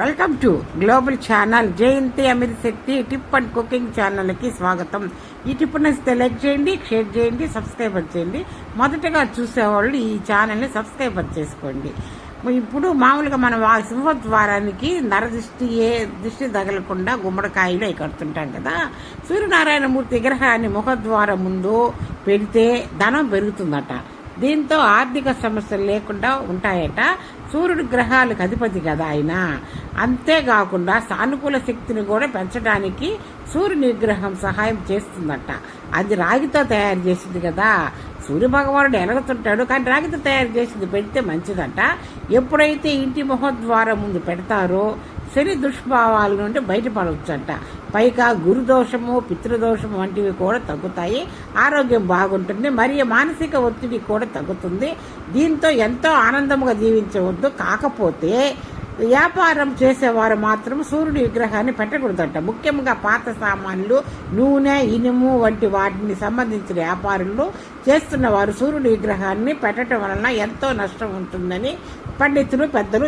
Welcome to global channel Jayanti Amit Shakti tip and cooking ఛానల్కి స్వాగతం. ఈ tip నచ్చితే లైక్ చేయండి షేర్ చేయండి సబ్స్క్రైబర్ చేయండి. మొదటగా చూసేవాళ్ళు ఈ ఛానల్ని సబ్స్క్రైబర్ చేసుకోండి. ఇప్పుడు మామూలుగా మనం ఆ సింహద్వారానికి నరదృష్టి ఏ దృష్టి తగలకుండా గుమ్మడికాయలు అవి కడుతుంటాం కదా. సూర్యనారాయణమూర్తి విగ్రహాన్ని ముఖద్వారం ముందు పెడితే ధనం పెరుగుతుందట. దీంతో ఆర్థిక సమస్యలు లేకుండా ఉంటాయట. సూర్యుడు గ్రహాలకు అధిపతి కదా ఆయన. అంతేకాకుండా సానుకూల శక్తిని కూడా పెంచడానికి సూర్యుని విగ్రహం సహాయం చేస్తుందట. అది రాగితో తయారు చేసింది కదా. సూర్య భగవానుడు ఎలగతుంటాడు కానీ రాగితో తయారు చేసింది పెడితే మంచిదట. ఎప్పుడైతే ఇంటి ముఖద్వారం ముందు పెడతారో శని దుష్భావాల నుండి బయటపడవచ్చంట పైగా గురుదోషము పితృదోషము వంటివి కూడా తగ్గుతాయి. ఆరోగ్యం బాగుంటుంది మరియు మానసిక ఒత్తిడి కూడా తగ్గుతుంది. దీంతో ఎంతో ఆనందముగా జీవించవద్దు. కాకపోతే వ్యాపారం చేసేవారు మాత్రం సూర్యుడి విగ్రహాన్ని పెట్టకూడదంట. ముఖ్యంగా పాత సామాన్లు నూనె ఇనుము వంటి వాటిని సంబంధించిన వ్యాపారులు చేస్తున్న వారు సూర్యుడి విగ్రహాన్ని పెట్టడం వలన ఎంతో నష్టం ఉంటుందని పండితులు పెద్దలు